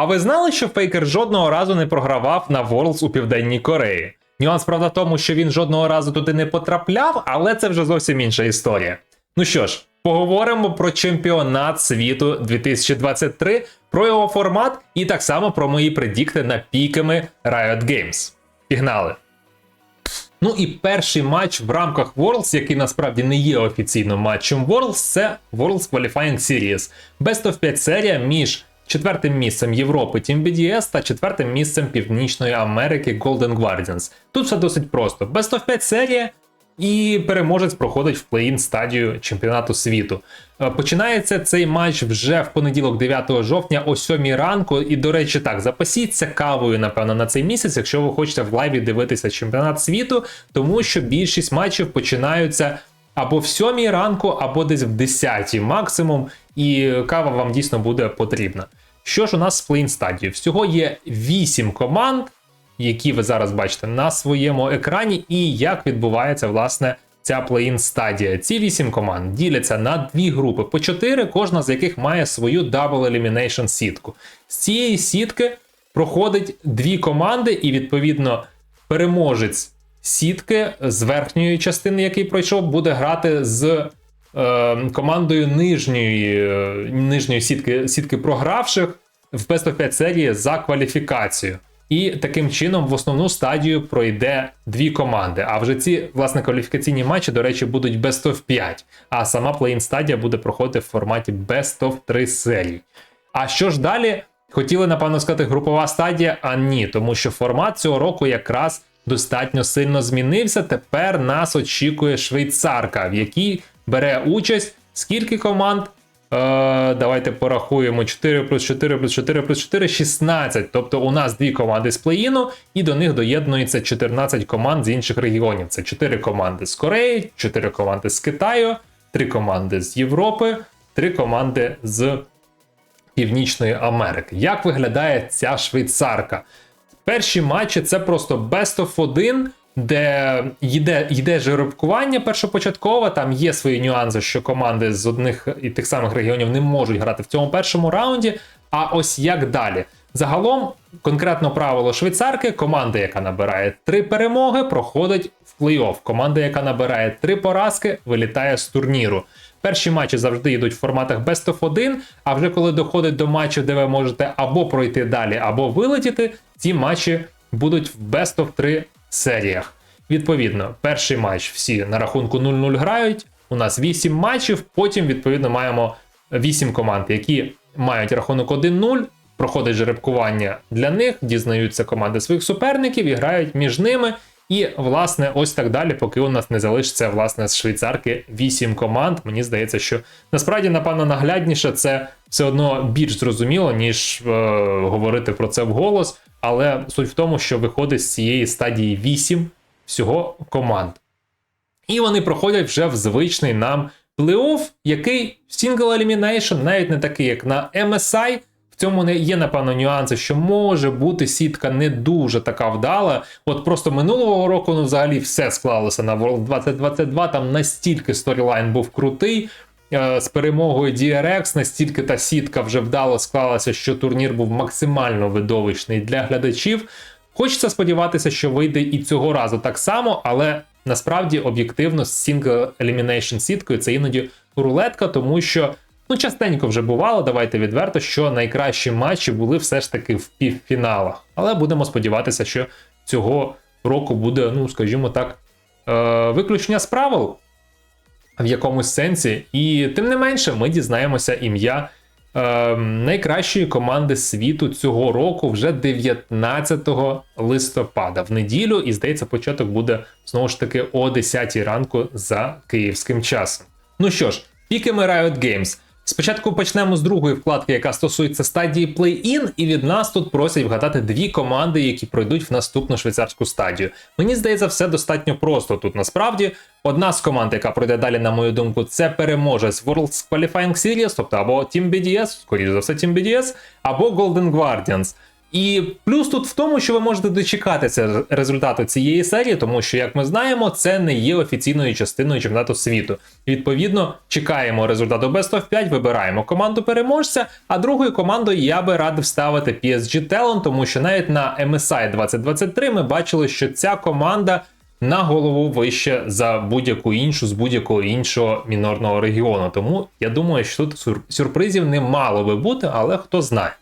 А ви знали, що Фейкер жодного разу не програвав на Worlds у Південній Кореї? Нюанс, правда, в тому, що він жодного разу туди не потрапляв, але це вже зовсім інша історія. Ну що ж, поговоримо про чемпіонат світу 2023, про його формат і так само про мої предікти на піками Riot Games. Пігнали! Ну і перший матч в рамках Worlds, який насправді не є офіційним матчем Worlds, це Worlds Qualifying Series. Best of 5 серія між четвертим місцем Європи Team BDS та четвертим місцем Північної Америки Golden Guardians. Тут все досить просто. Best of 5 серія. І переможець проходить в плей-ін стадію чемпіонату світу. Е, Починається цей матч вже в понеділок, 9 жовтня, о 7 ранку. І, до речі, так, запасіться кавою, напевно, на цей місяць, якщо ви хочете в лайві дивитися чемпіонат світу, тому що більшість матчів починаються або в 7 ранку, або десь в 10 максимум, і кава вам дійсно буде потрібна. Що ж у нас в плей-ін стадії? Всього є 8 команд які ви зараз бачите на своєму екрані, і як відбувається власне ця плей-ін стадія. Ці вісім команд діляться на дві групи по чотири, кожна з яких має свою Double Elimination сітку. З цієї сітки проходить дві команди, і відповідно переможець сітки з верхньої частини, який пройшов, буде грати з. Е, Командою нижньої нижньої сітки сітки програвших в Best of 5 серії за кваліфікацію. І таким чином в основну стадію пройде дві команди. А вже ці власне кваліфікаційні матчі, до речі, будуть best of 5. А сама плей-ін стадія буде проходити в форматі best of 3 серій. А що ж далі? Хотіли, напевно, сказати, групова стадія, а ні, тому що формат цього року якраз достатньо сильно змінився. Тепер нас очікує швейцарка, в якій бере участь скільки команд? Е, давайте порахуємо 4 плюс 4 плюс 4 плюс 4 16. Тобто у нас дві команди з плей-іну, і до них доєднується 14 команд з інших регіонів. Це 4 команди з Кореї, 4 команди з Китаю, 3 команди з Європи, 3 команди з Північної Америки. Як виглядає ця швейцарка? Перші матчі це просто best of 1, де йде, йде жеребкування першопочаткове. Там є свої нюанси, що команди з одних і тих самих регіонів не можуть грати в цьому першому раунді. А ось як далі? Загалом, конкретно правило швейцарки, команда, яка набирає три перемоги, проходить в плей-офф. Команда, яка набирає три поразки, вилітає з турніру. Перші матчі завжди йдуть в форматах Best of 1, а вже коли доходить до матчів, де ви можете або пройти далі, або вилетіти, ці матчі будуть в Best of 3 серіях. Відповідно, перший матч всі на рахунку 0-0 грають. У нас 8 матчів, потім, відповідно, маємо 8 команд, які мають рахунок 1-0. Проходить жеребкування для них, дізнаються команди своїх суперників і грають між ними. І, власне, ось так далі, поки у нас не залишиться власне з швейцарки 8 команд. Мені здається, що насправді, напевно, наглядніше це все одно більш зрозуміло, ніж е, говорити про це вголос. Але суть в тому, що виходить з цієї стадії 8 всього команд. І вони проходять вже в звичний нам плей-офф, який Single Elimination, навіть не такий, як на MSI. В цьому не є, напевно, нюанси, що може бути сітка не дуже така вдала. От просто минулого року ну, взагалі все склалося на World 2022. Там настільки сторілайн був крутий. Е, З перемогою DRX настільки та сітка вже вдало склалася, що турнір був максимально видовищний для глядачів. Хочеться сподіватися, що вийде і цього разу так само, але насправді об'єктивно з Single Elimination сіткою це іноді рулетка, тому що ну частенько вже бувало, давайте відверто, що найкращі матчі були все ж таки в півфіналах. Але будемо сподіватися, що цього року буде, ну скажімо так, е- виключення з правил в якомусь сенсі. І тим не менше, ми дізнаємося ім'я е, найкращої команди світу цього року вже 19 листопада в неділю. І здається, початок буде знову ж таки о 10 ранку за київським часом. Ну що ж, піками Riot Games. Спочатку почнемо з другої вкладки, яка стосується стадії Play-In, і від нас тут просять вгадати дві команди, які пройдуть в наступну швейцарську стадію. Мені здається, все достатньо просто тут насправді. Одна з команд, яка пройде далі, на мою думку, це переможець World Qualifying Series, тобто або Team BDS, скоріше за все, Team BDS, або Golden Guardians. І плюс тут в тому, що ви можете дочекатися результату цієї серії, тому що, як ми знаємо, це не є офіційною частиною чемпіонату світу. Відповідно, чекаємо результату Best of 5, вибираємо команду переможця. А другою командою я би радив ставити PSG Talon, тому що навіть на MSI 2023 ми бачили, що ця команда на голову вище за будь-яку іншу з будь-якого іншого мінорного регіону. Тому я думаю, що тут сюр- сюрпризів не мало би бути, але хто знає.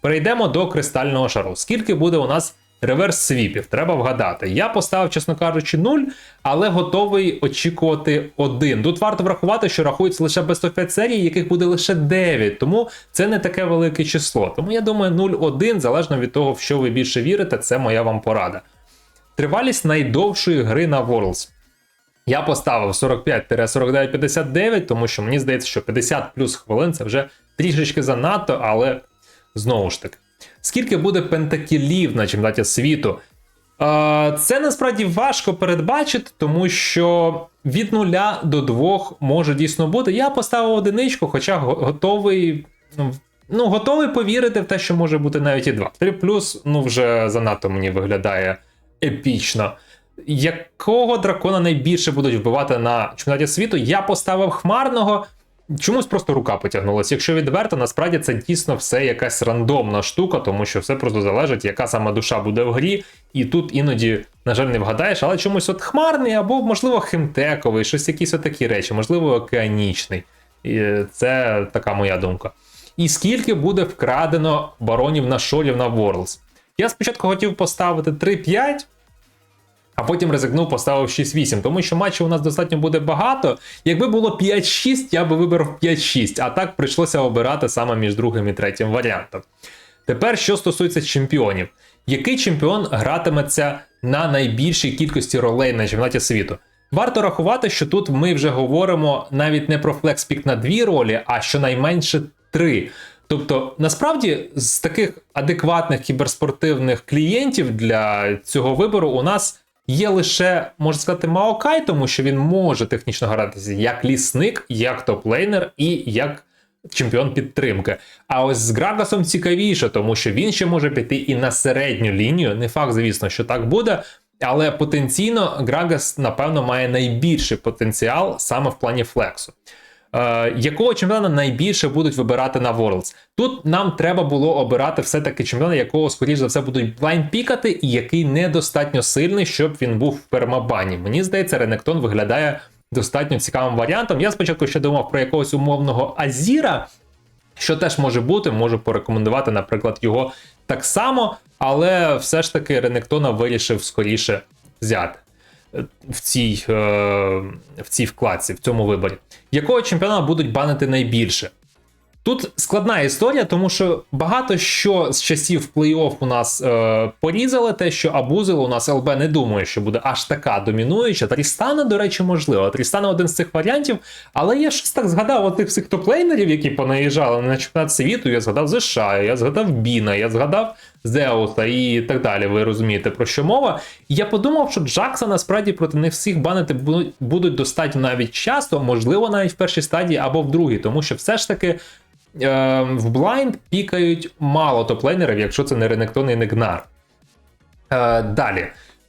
Перейдемо до кристального шару. Скільки буде у нас реверс свіпів? Треба вгадати. Я поставив, чесно кажучи, 0, але готовий очікувати 1. Тут варто врахувати, що рахується лише Best of 5 серій, яких буде лише 9, тому це не таке велике число. Тому я думаю, 0-1, залежно від того, в що ви більше вірите, це моя вам порада. Тривалість найдовшої гри на Worlds. Я поставив 45-49-59, тому що мені здається, що 50 плюс хвилин це вже трішечки занадто, але знову ж таки. Скільки буде пентакілів на чемпіонаті світу? Це насправді важко передбачити, тому що від нуля до двох може дійсно бути. Я поставив одиничку, хоча готовий. ну, Ну, готовий повірити в те, що може бути навіть і два. 3 плюс, ну вже занадто мені виглядає епічно. Якого дракона найбільше будуть вбивати на чемпіонаті світу? Я поставив хмарного. Чомусь просто рука потягнулася. Якщо відверто, насправді це дійсно все якась рандомна штука, тому що все просто залежить, яка саме душа буде в грі, і тут іноді, на жаль, не вгадаєш, але чомусь от хмарний або, можливо, химтековий, щось якісь отакі речі, можливо, океанічний. І це така моя думка. І скільки буде вкрадено баронів на шолів на Worlds? Я спочатку хотів поставити 3-5, а потім ризикнув, поставив 6-8, тому що матчів у нас достатньо буде багато. Якби було 5-6, я би вибрав 5-6, а так прийшлося обирати саме між другим і третім варіантом. Тепер, що стосується чемпіонів, який чемпіон гратиметься на найбільшій кількості ролей на чемпіонаті світу? Варто рахувати, що тут ми вже говоримо навіть не про флекспік на дві ролі, а щонайменше три. Тобто, насправді, з таких адекватних кіберспортивних клієнтів для цього вибору у нас є лише, можна сказати, Маокай, тому що він може технічно гратися як лісник, як топ-лейнер і як чемпіон підтримки. А ось з Грагасом цікавіше, тому що він ще може піти і на середню лінію. Не факт, звісно, що так буде. Але потенційно Грагас, напевно, має найбільший потенціал саме в плані флексу. Е, якого чемпіона найбільше будуть вибирати на Worlds? Тут нам треба було обирати все-таки чемпіона, якого, скоріш за все, будуть блайн пікати, і який недостатньо сильний, щоб він був в пермабані. Мені здається, Ренектон виглядає достатньо цікавим варіантом. Я спочатку ще думав про якогось умовного Азіра, що теж може бути, можу порекомендувати, наприклад, його так само, але все ж таки Ренектона вирішив скоріше взяти в цій, е, в цій вкладці, в цьому виборі. Якого чемпіона будуть банити найбільше? Тут складна історія, тому що багато що з часів плей-офф у нас е, порізали, те, що абузили, у нас ЛБ не думає, що буде аж така домінуюча. Трістана, до речі, можливо. Трістана один з цих варіантів, але я щось так згадав тих всіх топлейнерів, які понаїжджали на чемпіонат світу. Я згадав Зеша, я згадав Біна, я згадав Зеуса і так далі. Ви розумієте, про що мова. Я подумав, що Джакса насправді проти них всіх банити будуть- достатньо навіть часто, можливо, навіть в першій стадії або в другій, тому що все ж таки. Е, в блайнд пікають мало топлейнерів, якщо це не Ренектон і не Гнар. Е, далі.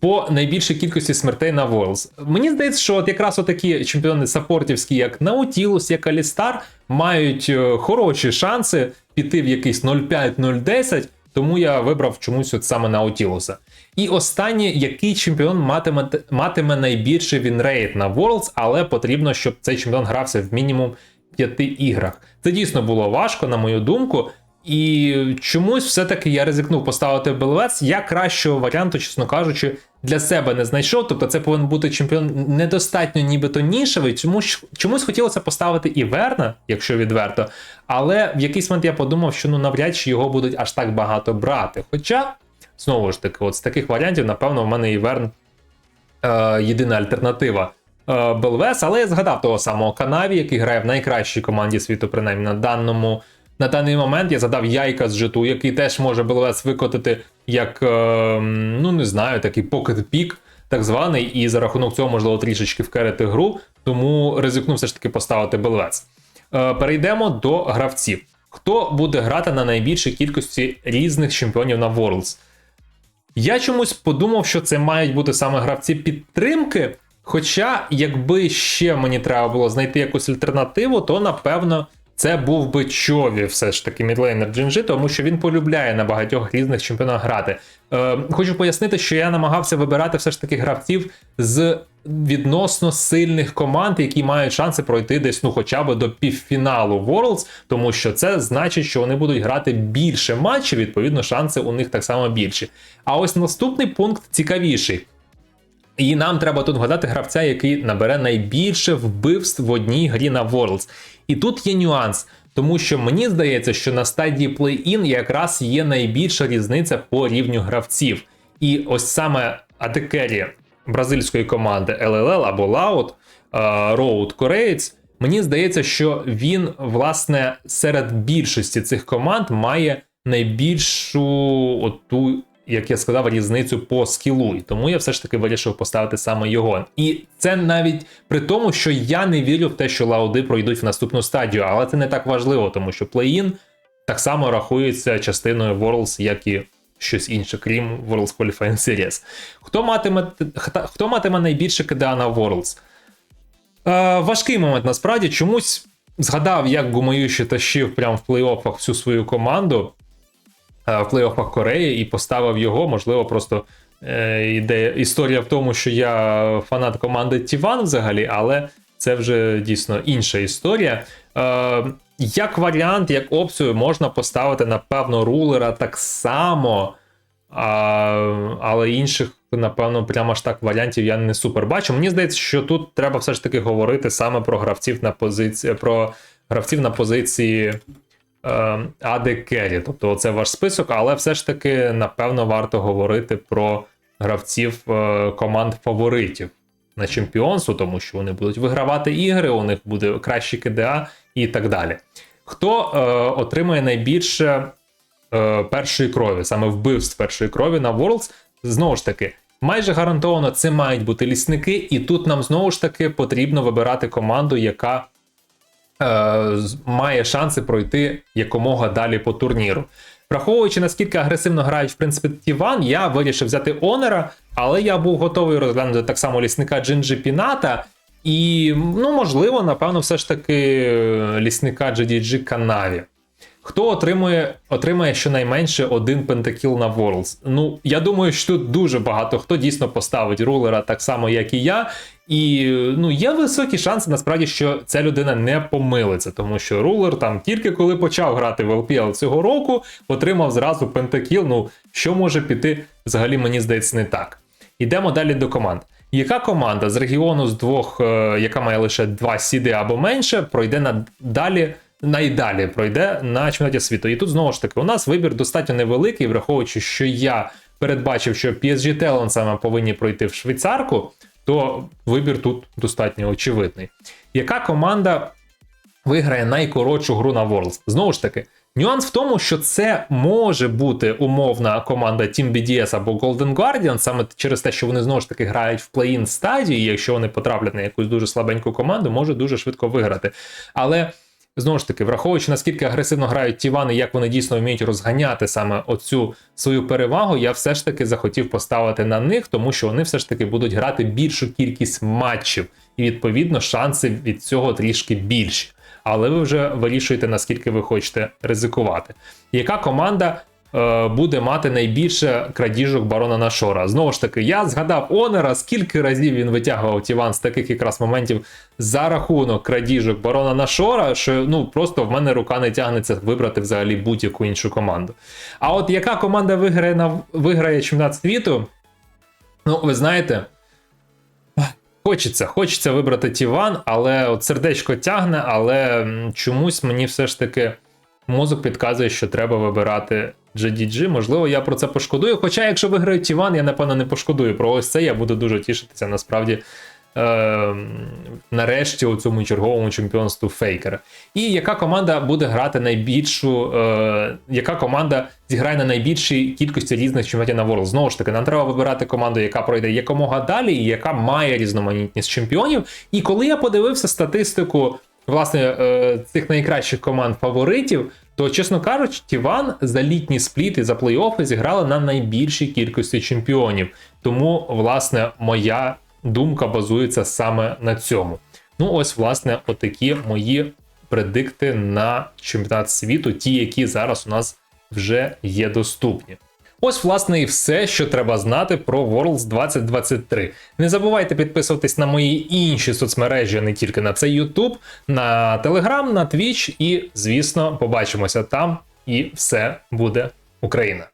По найбільшій кількості смертей на Worlds. Мені здається, що от якраз такі чемпіони саппортівські, як Наутілус, як Алістар, мають е, хороші шанси піти в якийсь 0,5-0,10, тому я вибрав чомусь от саме Наутілуса. І останнє, який чемпіон матиме, матиме найбільший вінрейт на Worlds, але потрібно, щоб цей чемпіон грався в мінімум п'яти іграх. Це дійсно було важко, на мою думку. І чомусь все-таки я ризикнув поставити Белвец. Я кращого варіанту, чесно кажучи, для себе не знайшов. Тобто це повинен бути чемпіон недостатньо нібито нішевий. Чомусь, чомусь хотілося поставити і Верна, якщо відверто. Але в якийсь момент я подумав, що ну навряд чи його будуть аж так багато брати. Хоча, знову ж таки, от з таких варіантів, напевно, в мене і Верн е, єдина альтернатива. е, Белвес, але я згадав того самого Канаві, який грає в найкращій команді світу, принаймні на даному. На даний момент я задав яйка з житу, який теж може Белвес викотити як, е, ну не знаю, такий покет пік, так званий, і за рахунок цього можливо трішечки вкерити гру, тому ризикнув все ж таки поставити Белвес. Е, перейдемо до гравців. Хто буде грати на найбільшій кількості різних чемпіонів на Worlds? Я чомусь подумав, що це мають бути саме гравці підтримки. Хоча, якби ще мені треба було знайти якусь альтернативу, то напевно це був би Чові, все ж таки, мідлейнер Джинджи, тому що він полюбляє на багатьох різних чемпіонах грати. Е, хочу пояснити, що я намагався вибирати все ж таки гравців з відносно сильних команд, які мають шанси пройти десь ну хоча б до півфіналу Worlds, тому що це значить, що вони будуть грати більше матчів, відповідно, шанси у них так само більші. А ось наступний пункт цікавіший. І нам треба тут вгадати гравця, який набере найбільше вбивств в одній грі на Worlds. І тут є нюанс, тому що мені здається, що на стадії плей-ін якраз є найбільша різниця по рівню гравців. І ось саме Адекері бразильської команди LLL або Loud, Роуд Кореєць, мені здається, що він, власне, серед більшості цих команд має найбільшу оту як я сказав, різницю по скілу. І тому я все ж таки вирішив поставити саме його. І це навіть при тому, що я не вірю в те, що лауди пройдуть в наступну стадію, але це не так важливо, тому що плей-ін так само рахується частиною Worlds, як і щось інше, крім Worlds Qualifying Series. Хто матиме хто матиме найбільше КДА на Worlds? Е, Важкий момент насправді чомусь згадав, як Гумаюші тащив прямо в плей-оффах всю свою команду. Е, в плей-оффах Кореї і поставив його. Можливо, просто е, історія в тому, що я фанат команди Тіван взагалі, але це вже дійсно інша історія. Е, Як варіант, як опцію можна поставити, напевно, рулера так само. А, Але інших, напевно, прямо ж так варіантів я не супер бачу. Мені здається, що тут треба все ж таки говорити саме про гравців на позиції про гравців на позиції AD Carry. Тобто це ваш список, але все ж таки, напевно, варто говорити про гравців е, команд фаворитів на чемпіонство, тому що вони будуть вигравати ігри, у них буде кращі КДА і так далі. Хто е, отримає найбільше е, першої крові, саме вбивств першої крові на Worlds, знову ж таки. Майже гарантовано це мають бути лісники, і тут нам знову ж таки потрібно вибирати команду, яка е, має шанси пройти якомога далі по турніру. Враховуючи наскільки агресивно грають в принципі Тіван, я вирішив взяти Онера, але я був готовий розглянути так само лісника Джинджі Піната. І, ну, можливо, напевно, все ж таки е, лісника GDG Канаві. Хто отримує отримає щонайменше один пентакіл на Worlds? Ну, я думаю, що тут дуже багато хто дійсно поставить рулера так само, як і я. І ну, є високі шанси, насправді, що ця людина не помилиться, тому що рулер там тільки коли почав грати в LPL цього року, отримав зразу пентакіл. Ну, що може піти, взагалі, мені здається, не так. Йдемо далі до команд. Яка команда з регіону з двох, е, яка має лише два сіди або менше, пройде на далі? найдалі пройде на чемпіонаті світу. І тут знову ж таки у нас вибір достатньо невеликий, враховуючи, що я передбачив, що PSG Talent саме повинні пройти в швейцарку, то вибір тут достатньо очевидний. Яка команда виграє найкоротшу гру на Worlds? Знову ж таки. Нюанс в тому, що це може бути умовна команда Team BDS або Golden Guardian, саме через те, що вони знову ж таки грають в плей-ін стадії, якщо вони потраплять на якусь дуже слабеньку команду, може дуже швидко виграти. Але Знову ж таки, враховуючи наскільки агресивно грають ті вани, як вони дійсно вміють розганяти саме оцю свою перевагу, я все ж таки захотів поставити на них, тому що вони все ж таки будуть грати більшу кількість матчів, і відповідно шанси від цього трішки більші. Але ви вже вирішуєте, наскільки ви хочете ризикувати. Яка команда буде мати найбільше крадіжок барона Нашора. Знову ж таки, я згадав Онера, скільки разів він витягував Тіван з таких якраз моментів за рахунок крадіжок барона Нашора, що ну просто в мене рука не тягнеться вибрати взагалі будь-яку іншу команду. А от яка команда виграє на виграє чемпіонат світу? Ну, ви знаєте. Хочеться, хочеться вибрати Тіван, але от сердечко тягне, але чомусь мені все ж таки мозок підказує, що треба вибирати GDG. Можливо, я про це пошкодую. Хоча, якщо виграють Іван, я напевно не пошкодую. Про ось це я буду дуже тішитися насправді. Е, нарешті у цьому черговому чемпіонству Фейкера. І яка команда буде грати найбільшу, е, яка команда зіграє на найбільшій кількості різних чемпіонатів на World? Знову ж таки, нам треба вибирати команду, яка пройде якомога далі, і яка має різноманітність чемпіонів. І коли я подивився статистику власне е, цих найкращих команд фаворитів, то, чесно кажучи, Тіван за літній спліт і за плей-оффи зіграли на найбільшій кількості чемпіонів. Тому, власне, моя думка базується саме на цьому. Ну, ось, власне, отакі мої предикти на чемпіонат світу, ті, які зараз у нас вже є доступні. Ось, власне, і все, що треба знати про Worlds 2023. Не забувайте підписуватись на мої інші соцмережі, не тільки на цей YouTube, на Telegram, на Twitch і, звісно, побачимося там, і все буде Україна.